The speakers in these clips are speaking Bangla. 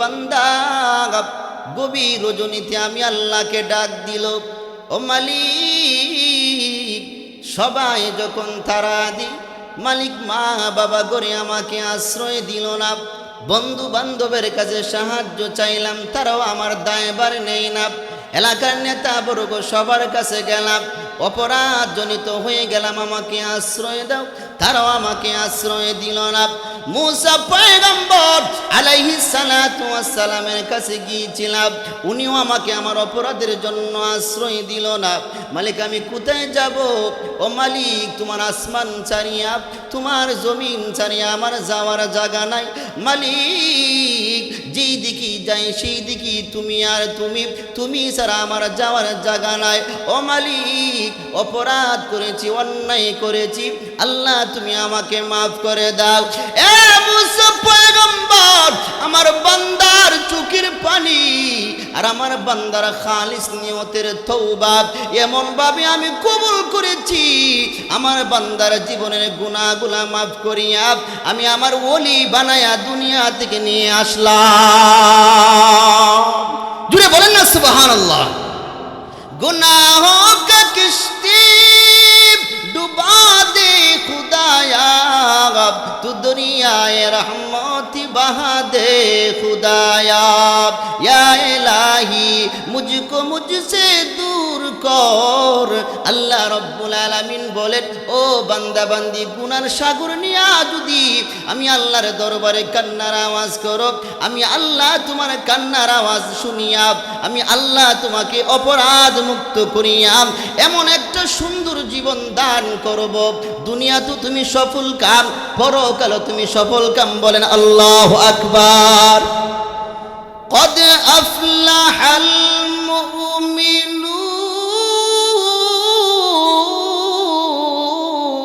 বান্দা গভীর রজনীতে আমি আল্লাহকে ডাক দিল, ও মালিক, সবাই যখন তারা দি, মালিক মা বাবা করে আমাকে আশ্রয় দিল না বন্ধু বান্ধবের কাছে সাহায্য চাইলাম, তারাও আমার দায়বার নেই না, এলাকার নেতা বর্গ সবার কাছে গেলাম অপরাধ জনিত হয়ে গেলাম, আমাকে আশ্রয় দাও, তারাও আমাকে আশ্রয় দিল না মুসা পয়গম্বর আলাইহিস সালাতু ওয়াস সালামের কাছে গিয়েছিলাম। উনিও আমাকে আমার অপরাধের জন্য আশ্রয় দিল না। মালিক, আমি কোথায় যাব? ও মালিক, তোমার আসমান ছাড়িয়া, তোমার জমিন ছাড়িয়া আমার যাওয়ার জায়গা নাই। মালিক, যেই দিকে যাই, সেই দিকে তুমি আর তুমি তুমি ছাড়া আমার যাওয়ার জায়গা নাই। ও মালিক, অপরাধ করেছি, অন্যায় করেছি। আল্লাহ, তুমি আমাকে মাফ করে দাও। এ আমার বান্দার চুকির পানি আর আমার বান্দার খালিস নিয়তের থৌবাদ এমন ভাবে আমি কবুল করেছি, আমার বান্দার জীবনের গুণাগুলা মাফ করিয়া আমি আমার ওলি বানায়া দুনিয়া থেকে নিয়ে আসলাম। জুড়ে বলেন না সুবাহ গুনাহ কিস্তি বাদে খুদায়া তু দুনিয়ায় রহমতি বাহাদে খুদায়া। ইলাহি মুজকো মুজসে দূর কর। আল্লাহ রব্বুল আলামিন বলেন, ও বান্দা, বান্দি, গুনার সাগর নিয়া যদি। আমি আল্লাহর দরবারে কান্নার আওয়াজ করো। আমি আল্লাহ তোমার কান্নার আওয়াজ শুনিয়া, আমি আল্লাহ তোমাকে অপরাধ মুক্ত করিয়াম এমন একটা সুন্দর জীবন দান করব। দুনিয়া তো তুমি সফল কাম, পরকালে তুমি সফল কাম বলেন আল্লাহ আকবার। قد أفلح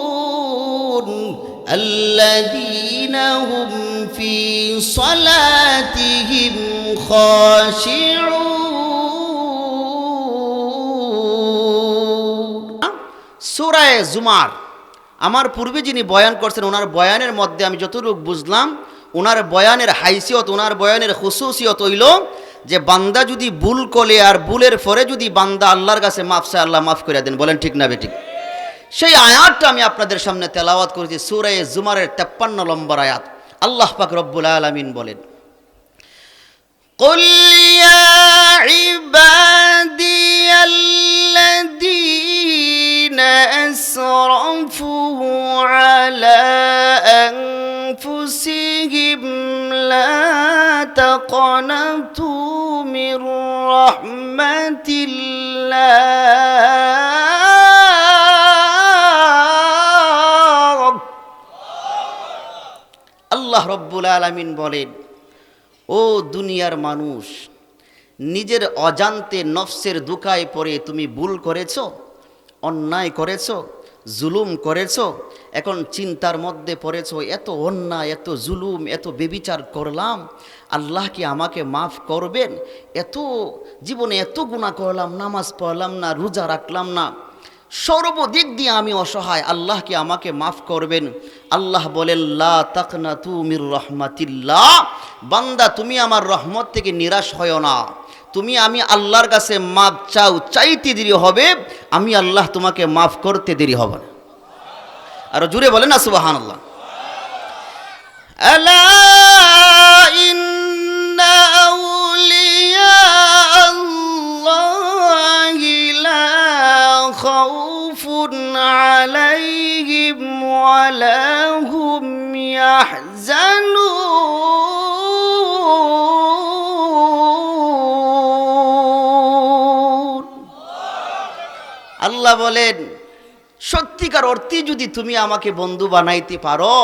المؤمنون الذين هم في صلاتهم خاشعون সুরায় জুমার আমার পূর্বে যিনি বয়ান করছেন ওনার বয়ানের মধ্যে আমি যতটুকু বুঝলাম ওনার বয়ানের হাইসিয়ত ওনার বয়ানের খুশুসিয়ত হইল যে বান্দা যদি ভুল করে আর ভুলের পরে যদি বান্দা আল্লাহর কাছে মাফ চায় আল্লাহ মাফ করে দেন বলেন ঠিক না বেঠিক সেই আয়াতটা আমি আপনাদের সামনে তেলাওয়াত করেছি সুরায় জুমারের তেপ্পান্ন নম্বর আয়াত আল্লাহ পাক রব্বুল আলমিন বলেন قل يا عبادي الذين أسرفوا على أنفسهم لا تقنطوا من رحمة الله আল্লাহ রব্বুল আলমিন বলেন ও দুনিয়ার মানুষ নিজের অজান্তে নফসের দুকায় পড়ে তুমি ভুল করেছ অন্যায় করেছ, জুলুম করেছ, এখন চিন্তার মধ্যে পড়েছ, এত অন্যায়, এত জুলুম, এত বেবিচার করলাম, আল্লাহ কি আমাকে মাফ করবেন? এত জীবনে এত গুণা করলাম, নামাজ পড়লাম না, রোজা রাখলাম না। সর্বদিক দিয়ে আমি অসহায়, আল্লাহ কি আমাকে মাফ করবেন? আল্লাহ বলেন, লা তাকনা তুমির রহমাতিল্লাহ বান্দা, তুমি আমার রহমত থেকে নিরাশ হয় না। তুমি আমি আল্লাহর কাছে মাপ চাও, চাইতে দেরি হবে, আমি আল্লাহ তোমাকে মাফ করতে দেরি হবে না। আর জুড়ে বলে না সুবাহান আল্লাহ আলা ইন্না আল্লাহ বলেন, সত্যিকার অর্থে যদি তুমি আমাকে বন্ধু বানাইতে পারো,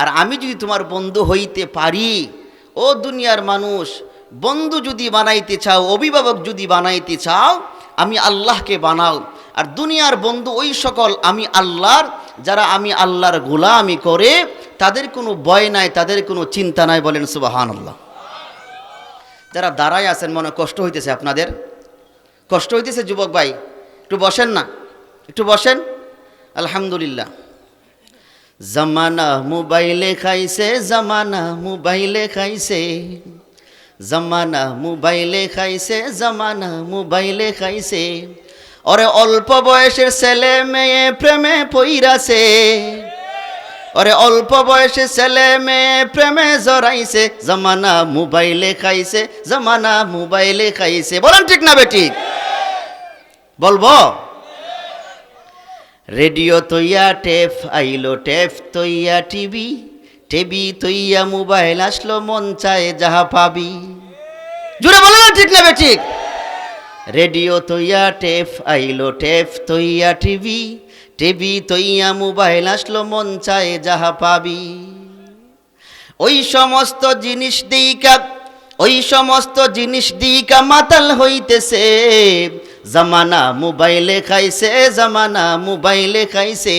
আর আমি যদি তোমার বন্ধু হইতে পারি, ও দুনিয়ার মানুষ, বন্ধু যদি বানাইতে চাও, অভিভাবক যদি বানাইতে চাও, আমি আল্লাহকে বানাও। আর দুনিয়ার বন্ধু ওই সকল আমি আল্লাহর, যারা আমি আল্লাহর গোলামি করে, তাদের কোনো ভয় নাই, তাদের কোনো চিন্তা নাই বলেন সুবাহান আল্লাহ যারা দাঁড়ায় আছেন, মনে কষ্ট হইতেছে আপনাদের। কষ্ট হইতেছে, যুবক ভাই। একটু বসেন না, একটু বসেন। আলহামদুলিল্লাহ। জামানা মোবাইলে খাইছে, জামানা মোবাইলে খাইছে। জামানা মোবাইলে খাইছে, জামানা মোবাইলে খাইছে। ওরে অল্প বয়সের ছেলে মেয়ে প্রেমে পইরাছে। ওরে অল্প বয়সে ছেলে মেয়ে প্রেমে জড়াইছে। জামানা মোবাইলে খাইছে, জামানা মোবাইলে খাইছে। বলেন ঠিক না বেটি বলব? রেডিও তৈয়া টেপ আইলো টেপ তৈয়া টিভি টিভি তৈয়া মোবাইল আসলো, মন চায় যাহা পাবি। জুড়ে বলো না ঠিক না বেঠিক রেডিও তৈয়া টেপ আইলো টেপ তৈয়া টিভি টিভি তৈয়া মোবাইল আসলো, মন চায় যাহা পাবি। ওই সমস্ত জিনিস দিকা ওই সমস্ত জিনিস দিকা মাতাল হইতেছে। জামানা মোবাইলে খাইছে, জামানা মোবাইলে খাইছে।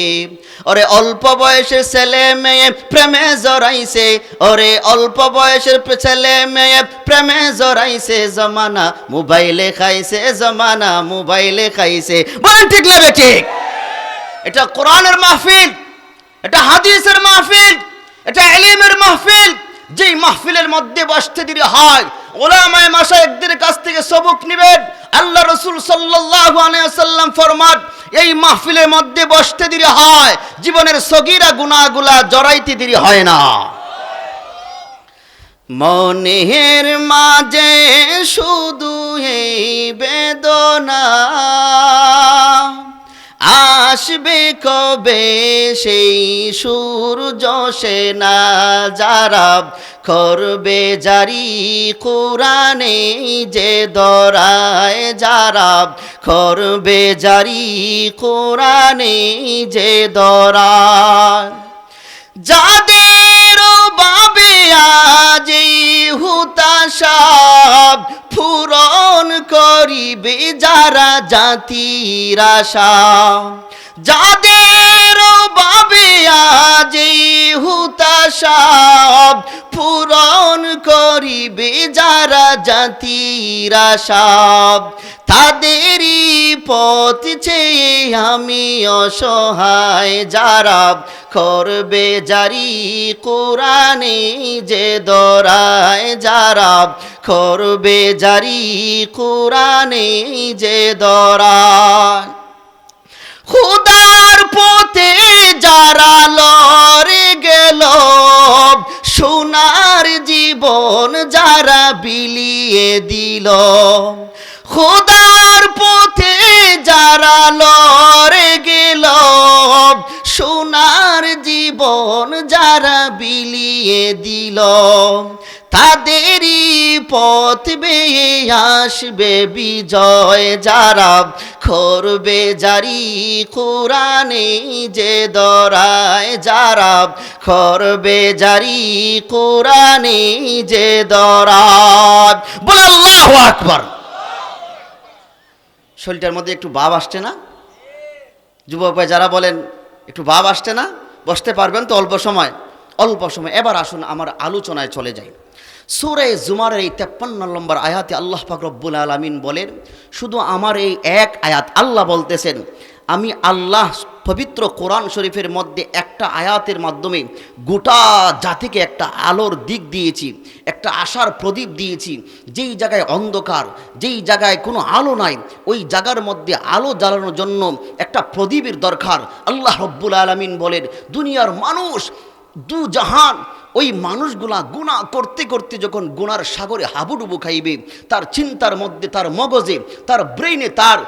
ওরে অল্প বয়সের ছেলে মেয়ে প্রেমে জড়াইছে। ওরে অল্প বয়সের ছেলে মেয়ে প্রেমে জড়াইছে। জমানা মোবাইলে খাইছে, জমানা মোবাইলে খাইছে। বলেন ঠিক লাগে ঠিক এটা কোরআনের মাহফিল, এটা হাদিসের মাহফিল, এটা এলিমের মাহফিল। যেই মাহফিলের মধ্যে বসতে দিলে হয় ওলামায় মাসায়েকদের কাছ থেকে সবক নেবেন। আল্লাহ রসুল সাল্লাল্লাহু আলাইহি সাল্লাম ফরমান এই মাহফিলের মধ্যে বসতে দিলে হয়, জীবনের সগীরা গুনাহগুলা জড়াইতে দিলে হয় না। মনের মাঝে শুধু এই বেদনা আসবে কবে? সেই সুর সূর্য সেনা যারা করবে জারি কোরআনে যে দরায় যারা করবে জারি কোরআনে যে দরায়। যাদের বাবে আজ এই হুতাশাব পূরণ করিবে যারা জাতির আশা। যাদের বাবে আজ পূরণ করিবে যারা জাতির আশা তাদেরই পথ চেয়ে আমি অসহায় যারা করবে জারি কোরআনে যে দরায় যারা করবে জারি কোরআনে যে দরায়। খুদার পথে যারা লড়ে গেল সোনার জীবন যারা বিলিয়ে দিল। খোদার পথে যারা লড়ে গেল সোনার জীবন যারা বিলিয়ে দিল, তাদেরই পথ বেয়ে আসবে বিজয়। যারা করবে জারি কোরআনে যে দরায়, যারা করবে জারি কোরআনে যে দরায়। বলে আকবর। শরীরটার মধ্যে একটু ভাব আসছে না? যুবক ভাই, যারা বলেন একটু ভাব আসছে না? বসতে পারবেন তো? অল্প সময়। অল্প সময়। এবার আসুন, আমার আলোচনায় চলে যাই। সুরে জুমারের এই তেপ্পান্ন নম্বর আয়াতে আল্লাহ ফাকরবুল আলমিন বলেন, শুধু আমার এই এক আয়াত আল্লাহ বলতেছেন আমি আল্লাহ পবিত্র কোরআন শরীফের মধ্যে একটা আয়াতের মাধ্যমে গোটা জাতিকে একটা আলোর দিক দিয়েছি, একটা আশার প্রদীপ দিয়েছি। যেই জায়গায় অন্ধকার, যেই জায়গায় কোনো আলো নাই, ওই জায়গার মধ্যে আলো জ্বালানোর জন্য একটা প্রদীপের দরকার। আল্লাহ রব্বুল আলমিন বলেন, দুনিয়ার মানুষ দু জাহান, ওই মানুষগুলা গুণা করতে করতে যখন গুনার সাগরে হাবুডুবু খাইবে, তার চিন্তার মধ্যে, তার মগজে, তার ব্রেইনে তার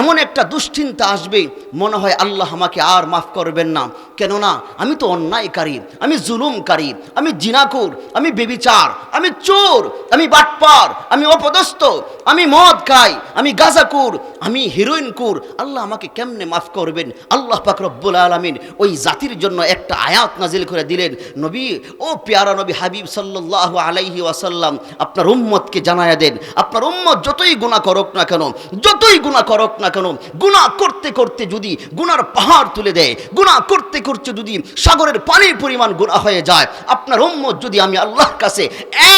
এমন একটা দুশ্চিন্তা আসবে মনে হয় আল্লাহ আমাকে আর মাফ করবেন না। কেননা আমি তো অন্যায়কারী, আমি জুলুমকারী, আমি জিনাকুর, আমি বেবিচার, আমি চোর, আমি বাটপার, আমি অপদস্থ, আমি মদ খাই আমি গাজাকুর, আমি হিরোইনকুর। আল্লাহ আমাকে কেমনে মাফ করবেন? আল্লাহ পাক রব্বুল আলমিন ওই জাতির জন্য একটা আয়াত নাজিল করে দিলেন। নবী, ও পেয়ারা নবী হাবিব সাল্লাহ আলাইহি ওয়াসাল্লাম, আপনার উম্মতকে জানায়া দেন। আপনার উম্মত যতই গুণা করুক না কেন, যতই গুণা করুক না কেন গুণা করতে করতে যদি গুনার পাহাড় তুলে দেয় গুণা করতে করতে যদি সাগরের পানির পরিমাণ গুণা হয়ে যায়, আপনার উম্মত যদি আমি আল্লাহর কাছে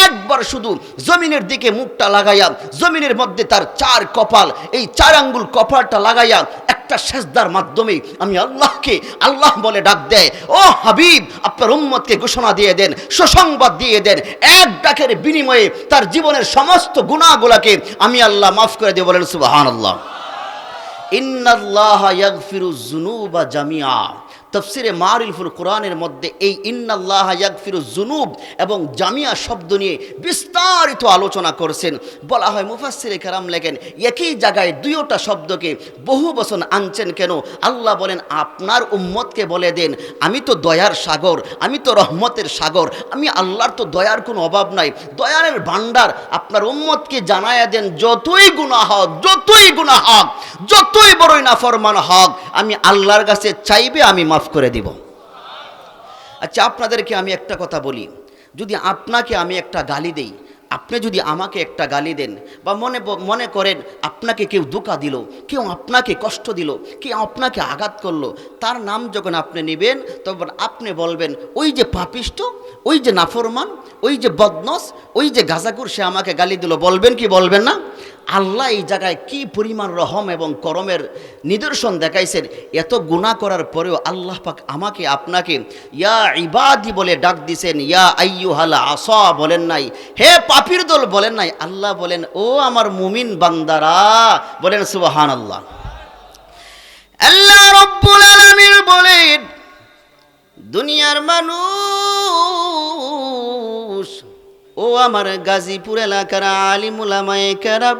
একবার শুধু জমিনের দিকে মুখটা লাগাইয়া, জমিনের মধ্যে তার চার কপাল, এই চার আঙ্গুল কপালটা লাগাইয়া একটা সেজদার মাধ্যমে আমি আল্লাহকে আল্লাহ বলে ডাক দেয়, ও হাবিব, আপনার উম্মতকে ঘোষণা দিয়ে দেন, সুসংবাদ দিয়ে দেন, এক ডাকের বিনিময়ে তার জীবনের সমস্ত গুণাগুলাকে আমি আল্লাহ মাফ করে দিয়ে বলেন সুবাহান আল্লাহ ইন্নাল্লাহ ইয়াগফিরু যুনুবা জামিয়া তফসিরে মারিফুল কোরআনের মধ্যে এই ইন্নাল্লাহ ইয়াগফিরু জুনুব এবং জামিয়া শব্দ নিয়ে বিস্তারিত আলোচনা করছেন। বলা হয়, মুফাসসিরে কারাম লেখেন, একই জায়গায় দুইটা শব্দকে বহু বছর আনছেন কেন? আল্লাহ বলেন, আপনার উম্মতকে বলে দেন, আমি তো দয়ার সাগর, আমি তো রহমতের সাগর, আমি আল্লাহর তো দয়ার কোনো অভাব নাই। দয়ারের ভাণ্ডার আপনার উম্মতকে জানায়া দেন, যতই গুণা হক, যতই গুণা হক, যতই বড়ই নাফরমান হক, আমি আল্লাহর কাছে চাইবে, আমি মাফ করে দিব। আচ্ছা আপনাদেরকে আমি একটা কথা বলি। যদি আপনাকে আমি একটা গালি দেই, আপনি যদি আমাকে একটা গালি দেন বা মনে মনে করেন আপনাকে কেউ দোকা দিল, কেউ আপনাকে কষ্ট দিল, কেউ আপনাকে আঘাত করল, তার নাম যখন আপনি নেবেন, তখন আপনি বলবেন, ওই যে পাপিষ্ট, ওই যে নাফরমান, ওই যে বদনস, ওই যে গাজাকুর সে আমাকে গালি দিল। বলবেন কি বলবেন না? আল্লাহ এই জায়গায় কি পরিমাণ রহম এবং করমের নিদর্শন দেখাইছেন, এত গুণা করার পরেও আল্লাহ পাক আমাকে, আপনাকে ইয়া ইবাদি বলে ডাক দিছেন, ইয়া আইয়ু হালা আসা বলেন নাই, হে পাপির দল বলেন নাই, আল্লাহ বলেন, ও আমার মুমিন বান্দারা বলেন সুবাহান আল্লাহ আল্লাহ রব্বুল আলামিন বলেন, দুনিয়ার মানুষ, ও আমার গাজীপুর এলাকার আলিমুলামায়ে কেরাব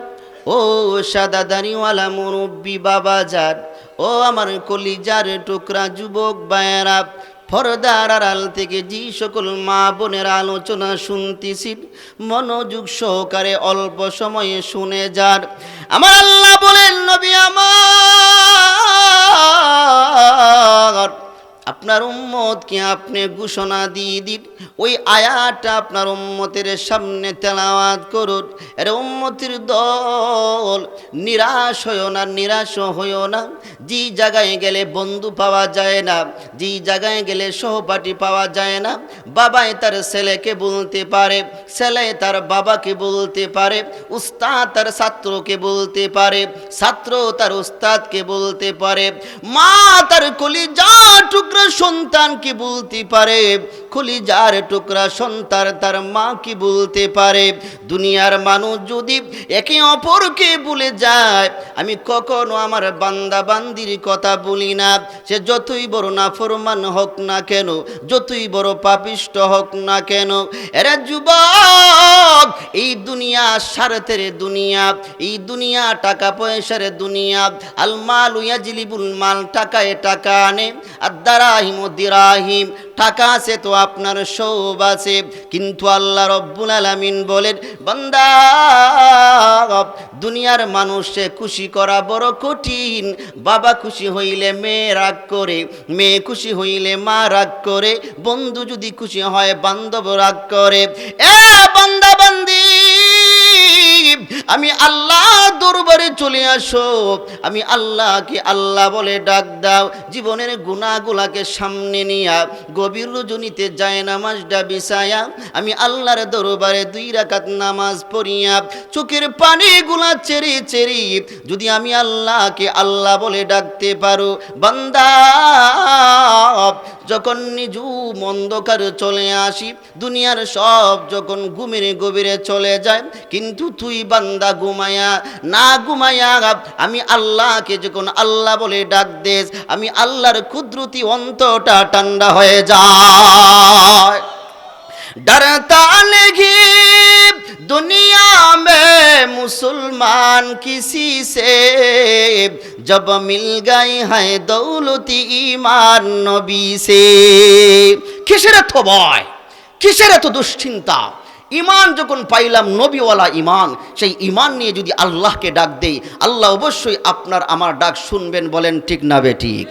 ও সাদা দানিওয়ালা মুরব্বী বাবা যার, ও আমার কলিজার টুকরা যুবক বায়েরা, ফরদার আড়াল থেকে যে সকল মা বোনের আলোচনা শুনতেছি, মনোযোগ সহকারে অল্প সময়ে শুনে যার। আমার আল্লাহ বলেন, নবী আমার আপনার উম্মতকে আপনি ঘোষণা দিয়ে দিন। ওই আয়াটা আপনার উম্মতের সামনে তেলাওয়াত করুন। এর উম্মতির দল নিরাশ হইও না, নিরাশ হইও না। যে জায়গায় গেলে বন্ধু পাওয়া যায় না, যে জায়গায় গেলে সহপাঠী পাওয়া যায় না। বাবাই তার ছেলেকে বলতে পারে, ছেলে তার বাবাকে বলতে পারে, উস্তাদ তার ছাত্রকে বলতে পারে, ছাত্র তার উস্তাদকে বলতে পারে। মা তার কলিজা টুকরা সন্তানকে বলতে পারে কলিজার টুকরা সন্তান তার মা কি বলতে পারে? দুনিয়ার মানুষ যদি একে অপরকে বলে যায়, আমি কখনো আমার বান্দা বান্দির কথা বলি না। সে যতই বড় নাফরমান হোক না কেন, যতই বড় পাপিষ্ট হোক না কেন, এরা যুবক, এই দুনিয়া স্বার্থের দুনিয়া, এই দুনিয়া টাকা পয়সার দুনিয়া। আল মাল ইয়াজলিবুল মাল, টাকায় টাকা আনে, আর দারাহিম ও দিরাহিম টাকা আছে তো আপনার সৌব আছে। কিন্তু আল্লাহ রব্বুল আলামিন বলেন, বান্দা, দুনিয়ার মানুষে খুশি করা বড় কঠিন। বাবা খুশি হইলে মেয়ে রাগ করে, মেয়ে খুশি হইলে মা রাগ করে, বন্ধু যদি খুশি হয় বান্ধব রাগ করে। এ বান্দা! আমি আল্লাহ দরবারে চলে আসো। আমি আল্লাহকে আল্লাহ বলে ডাক দাও। জীবনের গুণাগুলাকে সামনে নিয়া গভীর রজনীতে যায় নামাজটা বিছায়া আমি আল্লাহর দরবারে দুই রাকাত নামাজ পড়িয়া চোখের পানিগুলা চেরি চেরি যদি আমি আল্লাহকে আল্লাহ বলে ডাকতে পারো, বান্দা, যখন নিজু অন্ধকার চলে আসি, দুনিয়ার সব যখন ঘুমের গভীরে চলে যায়, কিন্তু তুই বান্দা ঘুমায়া না ঘুমায়া আমি আল্লাহকে যখন আল্লাহ বলে ডাক দেস আমি আল্লাহর কুদরতি অন্তটা ঠান্ডা হয়ে যায় डरता नहीं दुनिया में मुसलमान किसी से जब मिल गई है दौलती ईमान नबी से কিসের এত ভয় কিসের এত দুশ্চিন্তা ইমান যখন পাইলাম, নবীওয়ালা ইমান সেই ইমান নিয়ে যদি আল্লাহকে ডাক দেই, আল্লাহ অবশ্যই আপনার আমার ডাক শুনবেন বলেন, ঠিক না বে ঠিক?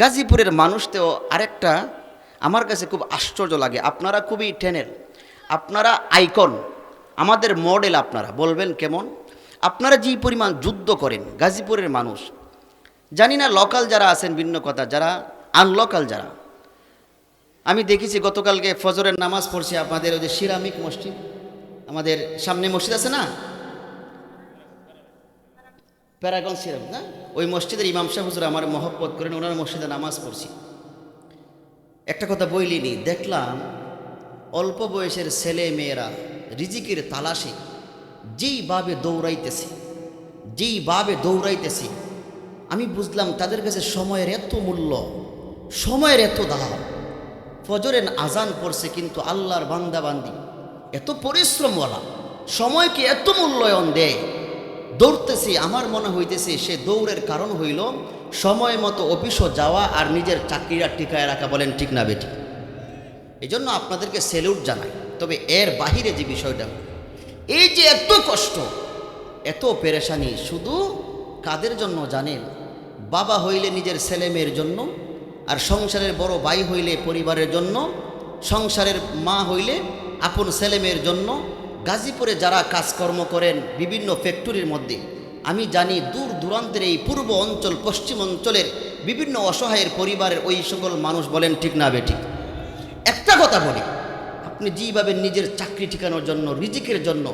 গাজীপুরের মানুষ তো আরেকটা আমার কাছে খুব আশ্চর্য লাগে। আপনারা খুবই টেনের আপনারা আইকন, আমাদের মডেল আপনারা, বলবেন কেমন? আপনারা যেই পরিমাণ যুদ্ধ করেন, গাজীপুরের মানুষ, জানি না লোকাল যারা আছেন, ভিন্ন কথা, যারা আনলোকাল যারা আমি দেখেছি গতকালকে ফজরের নামাজ পড়ছি আপনাদের ওই যে সিরামিক মসজিদ, আমাদের সামনে মসজিদ আছে না? প্যারাগন সিরাম, না? ওই মসজিদের ইমাম সাহেব হুজুর আমার মহব্বত করেন, ওনার মসজিদে নামাজ পড়ছি। একটা কথা বইলিনি দেখলাম অল্প বয়সের ছেলে মেয়েরা রিজিকের তালাশে যেইভাবে দৌড়াইতেছে যেইভাবে দৌড়াইতেছে, আমি বুঝলাম তাদের কাছে সময়ের এত মূল্য, সময়ের এত দাম। ফজরের আজান পড়ছে কিন্তু আল্লাহর বান্দাবান্দি এত পরিশ্রমওয়ালা, সময়কে এত মূল্যায়ন দেয়। দৌড়তেছি, আমার মনে হইতেছে সে দৌড়ের কারণ হইল সময় মতো অফিসও যাওয়া আর নিজের চাকরিটা টিকায় রাখা, বলেন ঠিক না বেটি এই জন্য আপনাদেরকে সেলুট জানাই, তবে এর বাহিরে যে বিষয়টা, এই যে এত কষ্ট, এত পেরেশানি, শুধু কাদের জন্য জানেন? বাবা হইলে নিজের ছেলে মেয়ের জন্য আর সংসারের বড় ভাই হইলে পরিবারের জন্য, সংসারের মা হইলে আপন ছেলে মেয়ের জন্য, গাজীপুরে যারা কাজকর্ম করেন বিভিন্ন ফ্যাক্টরির মধ্যে, আমি জানি দূর দূরান্তের এই পূর্ব অঞ্চল, পশ্চিম অঞ্চলের বিভিন্ন অসহায়ের পরিবারের ওই সকল মানুষ বলেন, ঠিক না বেঠিক একটা কথা বলি, আপনি যেভাবে নিজের চাকরি ঠিকানোর জন্য, রিজিকের জন্য,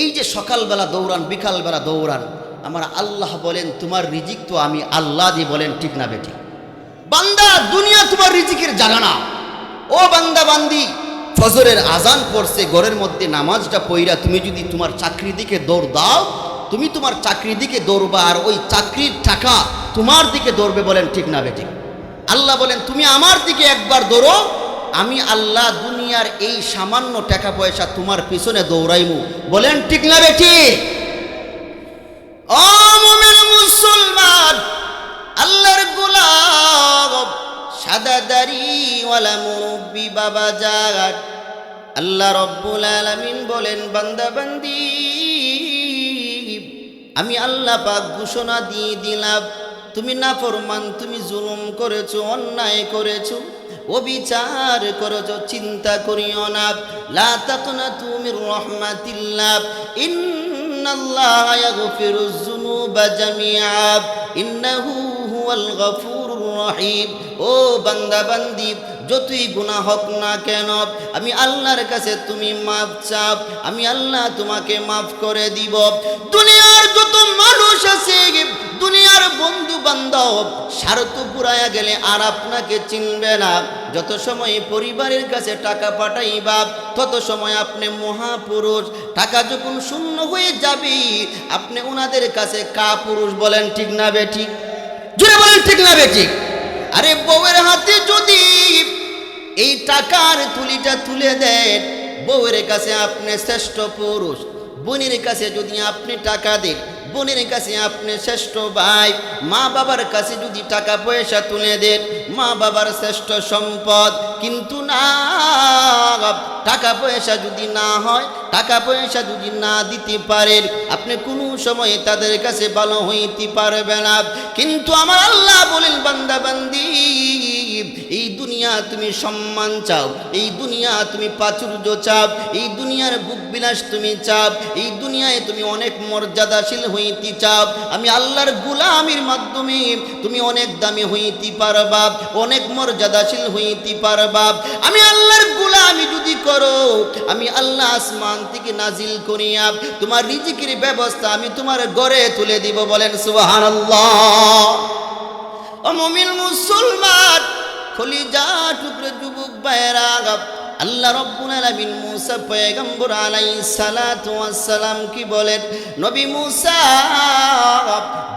এই যে সকালবেলা দৌড়ান, বিকালবেলা দৌড়ান, আমার আল্লাহ বলেন, তোমার রিজিক তো আমি আল্লাহ দিয়ে বলেন, ঠিক না বেটি বান্দা দুনিয়া তোমার রিজিকের জায়গা না ও বান্দা বান্দি, ফজরের আজান পড়ছে, ঘরের মধ্যে নামাজটা পইরা তুমি যদি তোমার চাকরির দিকে দৌড় দাও, তুমি তোমার চাকরির দিকে দৌড়বা আর ওই চাকরির টাকা তোমার দিকে দৌড়বে বলেন ঠিক না বেটি আল্লাহ বলেন, তুমি আমার দিকে একবার দৌড়ো, আমি আল্লাহ দুনিয়ার এই সামান্য টাকা পয়সা তোমার পিছনে দৌড়াইমু। বলেন ঠিক না বেটি মুসলমান, আল্লাহর গোলাম সাদা দাড়িওয়ালা মুরব্বি বাবা জাগাত আল্লাহ রব্বুল আলামিন বলেন, বান্দা বান্দি, আমি আল্লাহ পাক ঘোষণা দিয়ে দিলাম, তুমি না ফরমান তুমি জুলুম করেছ, অন্যায় করেছ, অবিচার করেছ, চিন্তা করিও না। লা তাকনা তুমি রহমাতিল্লাহ, ইন্নাল্লাহ ইয়াগফিরুজ যুনুবা জামিআ, ইন্নাহু হুয়াল গফুরুর রহিম। ও বান্দা বান্দি, যতই গুনাহ হোক না কেন, আমি আল্লাহর কাছে তুমি মাফ চাপ আমি আল্লাহ তোমাকে মাফ করে দিব। দুনিয়ার যত মানুষ আছে, দুনিয়ার বন্ধু বান্ধব স্বার্থ পুরায়া গেলে আর আপনাকে চিনবে না। যত সময় পরিবারের কাছে টাকা পাঠাইবা, তত সময় আপনি মহাপুরুষ। টাকা যখন শূন্য হয়ে যাবে, আপনি ওনাদের কাছে কা পুরুষ বলেন, ঠিক না বেঠিক জুড়ে বলেন ঠিক না বেঠিক। আরে বউয়ের হাতে যদি এই টাকার তুলিটা তুলে দেন, বউয়ের কাছে আপনি শ্রেষ্ঠ পুরুষ, বোনের কাছে যদি আপনি টাকা দেন বোনের কাছে আপনি শ্রেষ্ঠ ভাই, মা বাবার কাছে যদি টাকা পয়সা তুলে দেন, মা বাবার শ্রেষ্ঠ সম্পদ। কিন্তু না, টাকা পয়সা যদি না হয়, টাকা পয়সা যদি না দিতে পারেন, আপনি কোনো সময় তাদের কাছে ভালো হইতে পারবে না। কিন্তু আমার আল্লাহ বলেন, বান্দা বান্দি এই দুনিয়া তুমি সম্মান চাও, এই দুনিয়া তুমি প্রাচুর্য চাও, এই দুনিয়ার বুক বিলাস তুমি চাও, এই দুনিয়ায় তুমি অনেক মর্যাদাশীল হইতে চাপ আমি আল্লাহর গুলামির মাধ্যমে তুমি অনেক দামি হইতে পারবা, অনেক মর্যাদাশীল হইতে পারবা। আমি আল্লাহর গুলামি যদি করো, আমি আল্লাহ আসমান থেকে নাজিল করিয়া তোমার রিজিকের ব্যবস্থা আমি তোমার গড়ে তুলে দিব বলেন ও মুমিন মুসলমান খলিজা টুকরে যুবক বাইরা আল্লাহ রব্বুল আলামিন মুসা পয়গম্বর আলাইহিস সালাতু ওয়াস সালাম কি বলেন? নবী মুসা,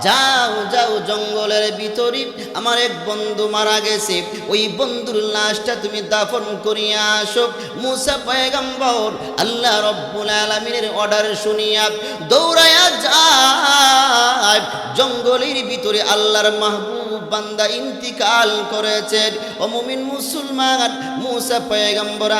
যাও যাও জঙ্গলের ভিতরে। আমার এক বন্ধু মারা গেছে। ওই বন্ধুর লাশটা তুমি দাফন করিয়া আসো। মুসা পয়গম্বর, আল্লাহ রব্বুল আলামিনের অর্ডার শুনিয়া দৌড়ায়া যায়। জঙ্গলের ভিতরে আল্লাহর মাহবুব বান্দা ইন্তিকাল করেছেন। ও মুমিন মুসলমান, মুসা পয়গম্বর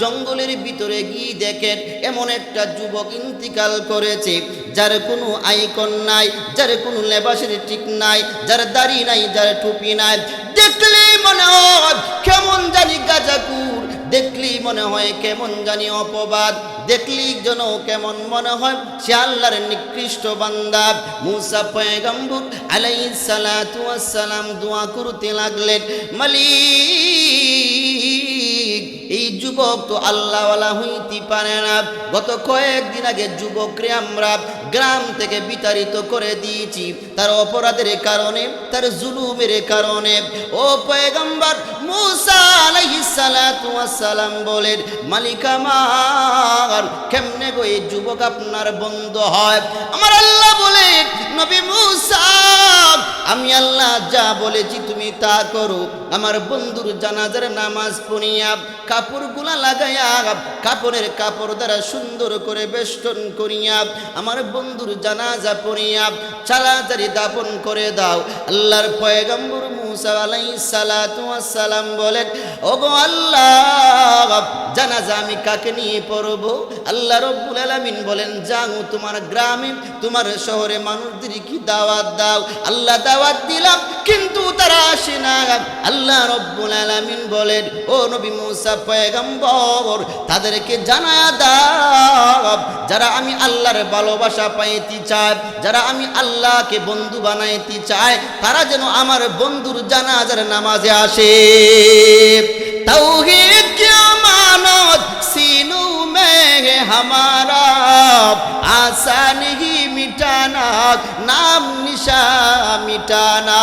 জঙ্গলের ভিতরে গিয়ে দেখেন এমন একটা যুবক ইন্তিকাল করেছে, যার কোনো আইকন নাই, যার কোনো লেবাসের ঠিক নাই, যার দাড়ি নাই, যার টুপি নাই। দেখলেই মনে হয় কেমন জানি গাজাকুর দেখলেই মনে হয় কেমন জানি অপবাদ, দেখলি যেন কেমন মনে হয় সে আল্লাহর নিকৃষ্ট বান্দা। মুসা পয়গম্বুর আলাই সালাম দোয়া করতে লাগলেন, মালিক এই যুবক তো আল্লাহওয়ালা হইতে পারে না। গত কয়েকদিন আগে যুবকরে আমরা গ্রাম থেকে বিতাড়িত করে দিয়েছি। তার অপরাধের কারণে, তার জুলুমের কারণে। ও পয়গম্বর সালাম বলেন, মালিক আমার, কেমনে গো এই যুবক আপনার বন্ধ হয়? আমার আল্লাহ বলে নবী মুসা আমি আল্লাহ যা বলেছি তুমি তা করো। আমার বন্ধুর জানাজার নামাজ পড়িয়া কাপড়গুলা লাগাইয়া, কাপড়ের কাপড় দ্বারা সুন্দর করে বেষ্টন করিয়া আমার বন্ধুর জানাজা পড়িয়া চালাচারি দাপন করে দাও। আল্লাহর পয়গম্বর মুসা ওয়াস সালাম বলেন, ওগো আল্লাহ, জানাজা আমি কাকে নিয়ে পড়ব? আল্লাহ রব্বুল আলামিন বলেন, যাও তোমার গ্রামে, তোমার শহরে মানুষদের কি দাওয়াত দাও। আল্লাহ দাওয়াত দাওয়াত দিলাম, কিন্তু তারা আসে না। আল্লাহ রব্বুল আলামিন বলেন, ও নবী মুসা পয়গম্বর, তাদেরকে জানা দাও। যারা আমি আল্লাহর ভালোবাসা পাইতে চায় যারা আমি আল্লাহকে বন্ধু বানাইতে চায় তারা যেন আমার বন্ধুর জানাজার নামাজে আসে। তৌহিদ কে মানত সিনু মে হামারা। আসান মিটানা নাম নিশা মিটানা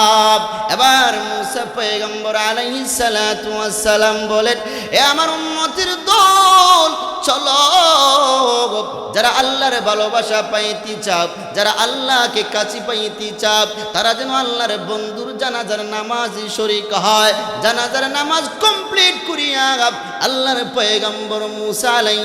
এবার মুসা পয়গম্বর আলাইহি সালাতু বলেন, এ আমার উম্মতের দল, চলো। যারা আল্লাহর ভালোবাসা পাইতে চাপ যারা আল্লাহকে কাছে পাইতে চাপ তারা যেন আল্লাহর বন্ধুর জানাজার নামাজ শরিক হয়। জানাজার নামাজ কমপ্লিট করিয়া আল্লাহর পয়গম্বর মুসা আলাই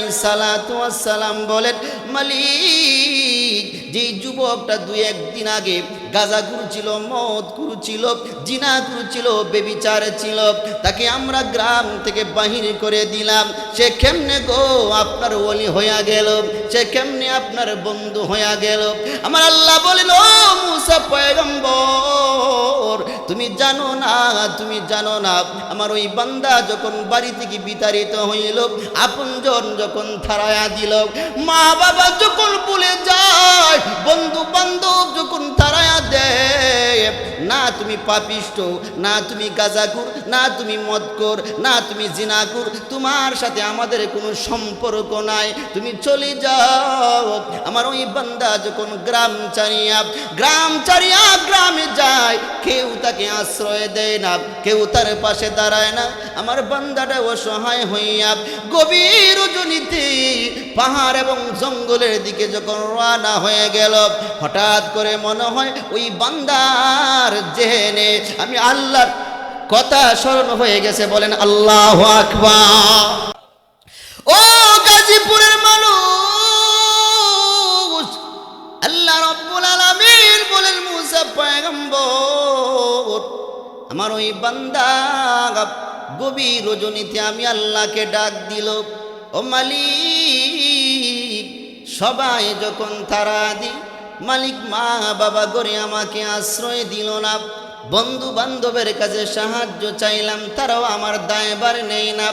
সালাম বলেন, মালিক, যে যুবকটা দুই একদিন আগে গাজা গুরু ছিল মদ গুরু ছিল জিনা গুরু ছিল বেবিচার ছিল। তাকে আমরা গ্রাম থেকে বাহির করে দিলাম। সে কেমনে গো আপনার ওলি হইয়া গেল? সে কেমনে আপনার বন্ধু হইয়া গেল? আমার আল্লাহ বলেন, ও মুসা পয়গম্বর, তুমি জানো না, তুমি জানো না। আমার ওই বান্দা যখন বাড়ি থেকে বিতাড়িত হইল, আপনজন যখন থারায়া দিল মা বাবা যখন ভুলে যায় বন্ধু বান্ধব যখন তারায়া দেয় না তুমি পাপিষ্ট, না তুমি গাজাকুর না তুমি মদকর না তুমি জিনাকুর তোমার সাথে আমাদের কোনো সম্পর্ক নাই। তুমি চলে যাও। আমার ওই বান্দা যখন গ্রাম চারিয়া গ্রাম চারিয়া গ্রামে যায়, কেউ তাকে আশ্রয় দেয় না, কেউ তার পাশে দাঁড়ায় না। আমার বান্দাটা অসহায় হইয়া গভীর রজনীতে পাহাড় এবং জঙ্গলের দিকে যখন রানা হয়ে গেল, হঠাৎ করে মনে হয় ওই বান্দার জেনে আমি আল্লাহর কথা স্মরণ হয়ে গেছে, বলেন আল্লাহ আকবার। ও গাজীপুরের মানুষ, আল্লাহ রব্বুল আলামিন বলেন, মুসা পয়গম্বর, আমার ওই বান্দা গভীর রজনীতে আমি আল্লাহকে ডাক দিল, ও মালিক সবাই যখন তারা দি, মালিক মা বাবা করে আমাকে আশ্রয় দিল না বন্ধু বান্ধবের কাছে সাহায্য চাইলাম, তারাও আমার দায়বার নেই না।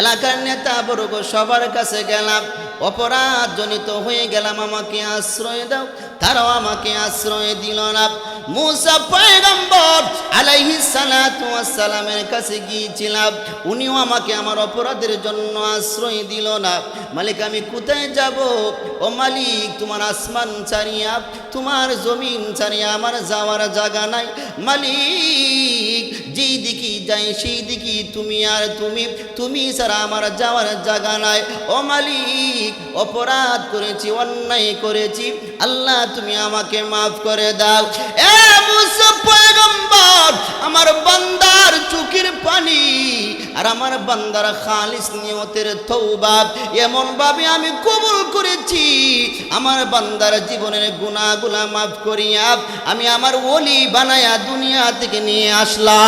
এলাকার নেতা বর্গ সবার কাছে গেলাম অপরাধ জনিত হয়ে গেলাম, আমাকে আশ্রয় দাও। তারাও আমাকে আশ্রয় দিল না। মুসা পয়গম্বর ওয়াস সালামের কাছে গিয়েছিলাম। উনিও আমাকে আমার অপরাধের জন্য আশ্রয় দিল না। মালিক, আমি কোথায় যাব? ও মালিক, তোমার আসমান ছাড়িয়া, তোমার জমিন ছাড়িয়া আমার যাওয়ার জায়গা নাই। মালিক, যেই দিকে যাই, সেই দিকে তুমি আর তুমি তুমি ছাড়া আমার যাওয়ার জায়গা নাই। ও মালিক অপরাধ করেছি, অন্যায় করেছি। আল্লাহ, তুমি আমাকে মাফ করে দাও। এ পয়গম্বর, আমার বান্দার চুকির পানি আর আমার বান্দার খালিস নিয়তের তওবা। এমন ভাবে আমি কবুল করেছি। আমার বান্দার জীবনের গুণাগুলা মাফ করিয়া আমি আমার ওলি বানায়া দুনিয়া থেকে নিয়ে আসলাম।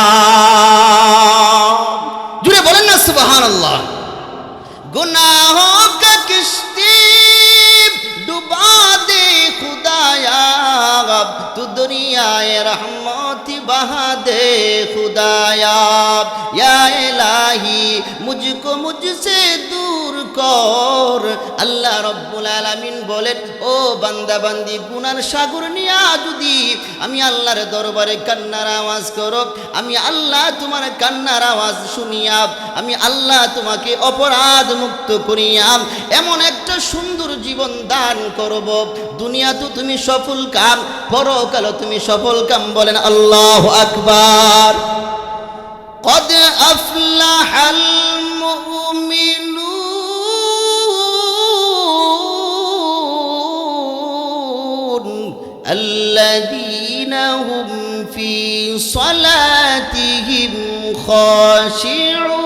জুড়ে বলেন না, সুবহানাল্লাহ। গুনাহ দায় রহমতি बहा दे खुदाया या इलाही मुझको मुझसे दूर কর আল্লাহ রব্বুল আলামিন বলেন ও বান্দা বান্দি গুনার সাগর নিয়া যদি আমি আল্লাহর দরবারে কান্নার আওয়াজ করো আমি আল্লাহ তোমার কান্নার আওয়াজ শুনিয়া আমি আল্লাহ তোমাকে অপরাধ মুক্ত করিয়া এমন একটা সুন্দর জীবন দান করব দুনিয়া তো তুমি সফল কাম পরকাল তুমি সফল কাম বলেন আল্লাহ আকবার قد أفلح المؤمنون الذين هم في صلاتهم خاشعون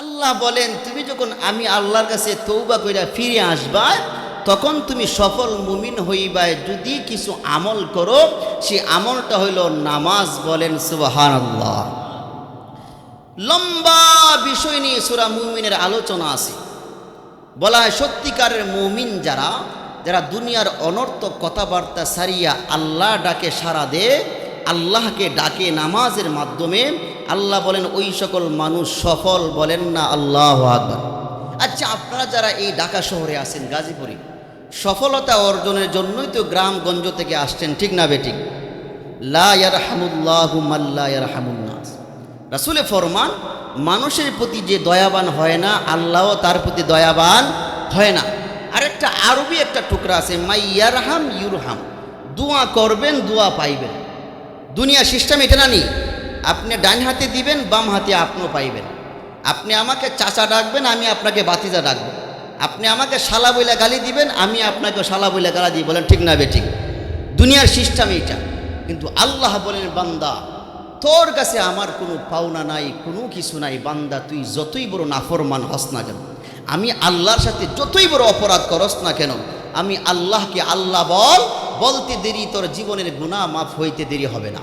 আল্লাহ বলেন তুমি যখন আমি আল্লাহর কাছে তৌবা কইরা ফিরে আসবা তখন তুমি সফল মুমিন হইবা যদি কিছু আমল করো, সে আমলটা হইল নামাজ বলেন সুবাহান আল্লাহ লম্বা বিষয় নিয়ে সুরা মুমিনের আলোচনা আছে। বলা হয় সত্যিকারের মুমিন যারা যারা দুনিয়ার অনর্থক কথাবার্তা সারিয়া আল্লাহ ডাকে সারা দে আল্লাহকে ডাকে নামাজের মাধ্যমে, আল্লাহ বলেন, ওই সকল মানুষ সফল বলেন না, আল্লাহ আকবর। আচ্ছা আপনারা যারা এই ঢাকা শহরে আছেন, গাজীপুরে সফলতা অর্জনের জন্যই তো গ্রামগঞ্জ থেকে আসছেন, ঠিক না বেঠিক? লা ইয়ারহামুল্লাহু মাল্লা ইয়ারহামুন্নাস রাসূলে ফরমান, মানুষের প্রতি যে দয়াবান হয় না, আল্লাহও তার প্রতি দয়াবান হয় না। আরেকটা আরবি একটা টুকরা আছে, মাই ইয়ারহাম ইউরহাম। দোয়া করবেন, দোয়া পাইবেন। দুনিয়া সিস্টেম এটা না নি? আপনি ডান হাতে দিবেন, বাম হাতে আপনিও পাইবেন। আপনি আমাকে চাচা ডাকবেন, আমি আপনাকে বাতিজা ডাকবো। আপনি আমাকে শালা বইলা গালি দিবেন, আমি আপনাকে শালা বইলা গালা দিই, বলেন ঠিক না বে ঠিক দুনিয়ার সিস্টেম এইটা। কিন্তু আল্লাহ বলেন, বান্দা, তোর কাছে আমার কোনো পাওনা নাই, কোনো কিছু নাই, বান্দা, তুই যতই বড় নাফরমান হস না কেন, আমি আল্লাহর সাথে যতই বড় অপরাধ করস না কেন, আমি আল্লাহকে আল্লাহ বল, বলতে দেরি, তোর জীবনের গুণা মাফ হইতে দেরি হবে না।